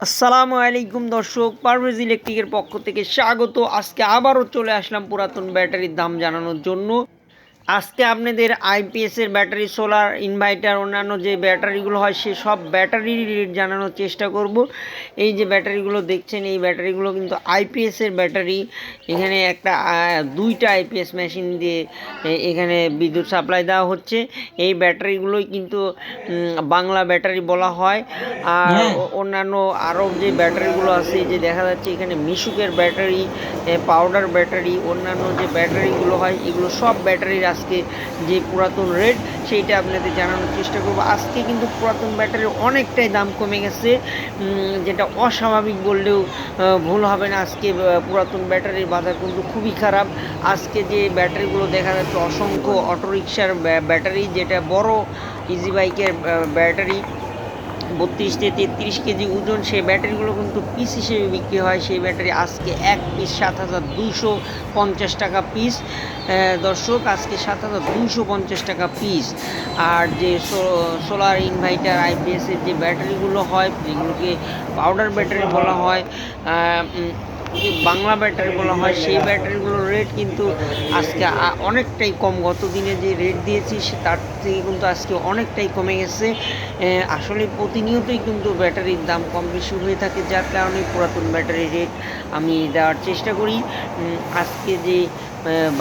আসসালামু আলাইকুম দর্শক, পারভেজ ইলেকট্রিকের পক্ষ থেকে স্বাগত। আজকে আবারও চলে আসলাম পুরাতন ব্যাটারির দাম জানানোর জন্য। আজকে আপনাদের আইপিএসের ব্যাটারি সোলার ইনভার্টার অন্যান্য যে ব্যাটারিগুলো হয় সে সব ব্যাটারির রেট জানানোর চেষ্টা করব। এই যে ব্যাটারিগুলো দেখছেন এই ব্যাটারিগুলো কিন্তু আইপিএসের ব্যাটারি। এখানে একটা দুইটা আইপিএস মেশিন দিয়ে এখানে বিদ্যুৎ সাপ্লাই দেওয়া হচ্ছে। এই ব্যাটারিগুলোই কিন্তু বাংলা ব্যাটারি বলা হয়। আর ও- অন্যান্য আরও যে ব্যাটারিগুলো আছে যে দেখা যাচ্ছে এখানে মিশুকের ব্যাটারি পাউডার ব্যাটারি অন্যান্য যে ব্যাটারিগুলো হয় এগুলো সব ব্যাটারির আজকে যে পুরাতন রেট, সেইটা আপনাদের জানানোর চেষ্টা করব। আজকে কিন্তু পুরাতন ব্যাটারির অনেকটাই দাম কমে গেছে। যেটা অস্বাভাবিক বললেও ভুল হবে না। আজকে পুরাতন ব্যাটারির বাজার কিন্তু খুবই খারাপ। আজকে যে ব্যাটারিগুলো দেখা যাচ্ছে, অসংখ্য অটোরিকশার ব্যাটারি, যেটা বড় ইজি বাইকের ব্যাটারি বত্রিশ থেকে তেত্রিশ কেজি ওজন, সেই ব্যাটারিগুলো কিন্তু পিস হিসেবে বিক্রি হয়। সেই ব্যাটারি আজকে এক পিস সাত হাজার দুইশো পঞ্চাশ টাকা পিস দর্শক, আজকে সাত হাজার দুইশো পঞ্চাশ টাকা পিস আর যে সোলার ইনভার্টার আইপিএসের যে ব্যাটারিগুলো হয় যেগুলোকে পাউডার ব্যাটারি বলা হয়। বাংলা ব্যাটারি বলা হয়, সেই ব্যাটারিগুলোর রেট কিন্তু আজকে অনেকটাই কম। গত দিনে যে রেট দিয়েছি, সে তার থেকে কিন্তু আজকে অনেকটাই কমে গেছে। আসলে প্রতিনিয়তই কিন্তু ব্যাটারির দাম কম বেশি হয়ে থাকে, যার কারণে পুরাতন ব্যাটারির রেট আমি দেওয়ার চেষ্টা করি। আজকে যে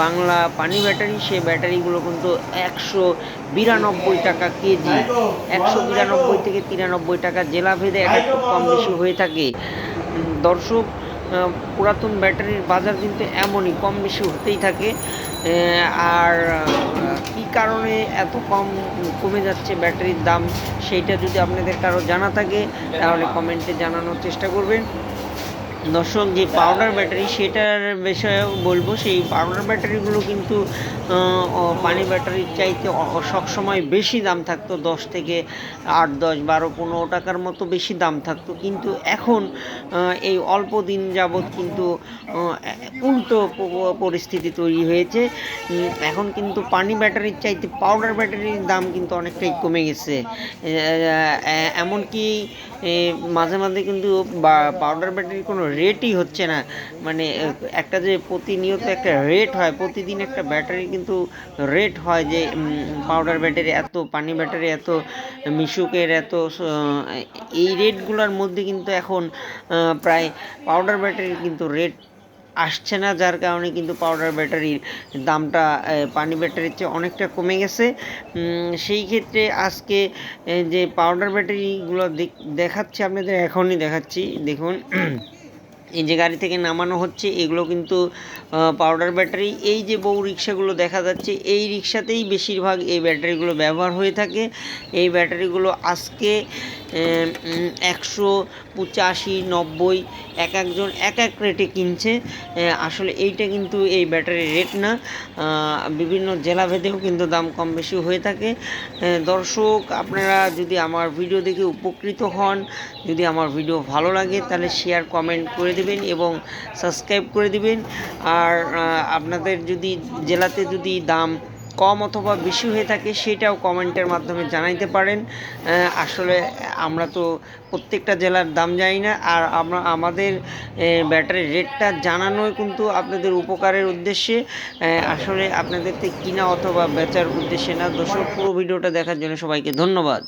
বাংলা পানি ব্যাটারি সেই ব্যাটারিগুলো কিন্তু একশো বিরানব্বই টাকা কেজি, একশো বিরানব্বই থেকে তিরানব্বই টাকা জেলা ভেদে এক একটু কম বেশি হয়ে থাকে। দর্শক পুরাতন ব্যাটারির বাজার কিন্তু এমনই, কম বেশি হতেই থাকে। আর কি কারণে এত কম কমে যাচ্ছে ব্যাটারির দাম, সেইটা যদি আপনাদের কারও জানা থাকে, তাহলে কমেন্টে জানানোর চেষ্টা করবেন। দর্শক, যে পাউডার ব্যাটারি সেটার বিষয়েও বলব, সেই পাউডার ব্যাটারিগুলো কিন্তু পানি ব্যাটারির চাইতে সবসময় বেশি দাম থাকতো, দশ থেকে আট, দশ, বারো, পনেরো টাকার মতো বেশি দাম থাকতো। কিন্তু এখন এই অল্প দিন যাবৎ কিন্তু উল্টো পরিস্থিতি তৈরি হয়েছে। এখন কিন্তু পানি ব্যাটারির চাইতে পাউডার ব্যাটারির দাম কিন্তু অনেকটাই কমে গেছে। এমনকি মাঝে মাঝে কিন্তু পাউডার ব্যাটারির কোনো রেটই হচ্ছে না। মানে একটা যে প্রতিনিয়ত একটা রেট হয়, প্রতিদিন একটা ব্যাটারি কিন্তু রেট হয় যে পাউডার ব্যাটারি এত, পানি ব্যাটারি এত, মিশুকের এত এই রেটগুলোর মধ্যে কিন্তু এখন প্রায় পাউডার ব্যাটারির কিন্তু রেট আসছে না, যার কারণে কিন্তু পাউডার ব্যাটারির দামটা পানি ব্যাটারির চেয়ে অনেকটা কমে গেছে। সেই ক্ষেত্রে আজকে যে পাউডার ব্যাটারিগুলো দেখ- দেখাচ্ছি, আপনাদের এখনই দেখাচ্ছি, দেখুন। এই যে গাড়ি থেকে নামানো হচ্ছে, এগুলো কিন্তু পাউডার ব্যাটারি এই যে বউ রিক্সাগুলো দেখা যাচ্ছে, এই রিক্সাতেই বেশিরভাগ এই ব্যাটারিগুলো ব্যবহার হয়ে থাকে। এই ব্যাটারিগুলো আজকে একশো পঁচাশি, নব্বই, এক একজন, এক এক রেটে কিনছে। আসলে এইটা কিন্তু এই ব্যাটারির রেট না। বিভিন্ন জেলাভেদেও কিন্তু দাম কম বেশি হয়ে থাকে। দর্শক, আপনারা যদি আমার ভিডিও দেখে উপকৃত হন, যদি আমার ভিডিও ভালো লাগে, তাহলে শেয়ার কমেন্ট করে দেবেন এবং সাবস্ক্রাইব করে দিবেন। আর আপনাদের যদি জেলাতে যদি দাম কম অথবা বেশি হয়ে থাকে সেটাও কমেন্টের মাধ্যমে জানাইতে পারেন। আসলে আমরা তো প্রত্যেকটা জেলার দাম জানি না, আর আমরা, আমাদের ব্যাটারির রেটটা জানানোই কিন্তু আপনাদের উপকারের উদ্দেশ্যে। আসলে আপনাদের কিনা অথবা বেচার উদ্দেশ্যে না। দর্শক, পুরো ভিডিওটা দেখার জন্য সবাইকে ধন্যবাদ।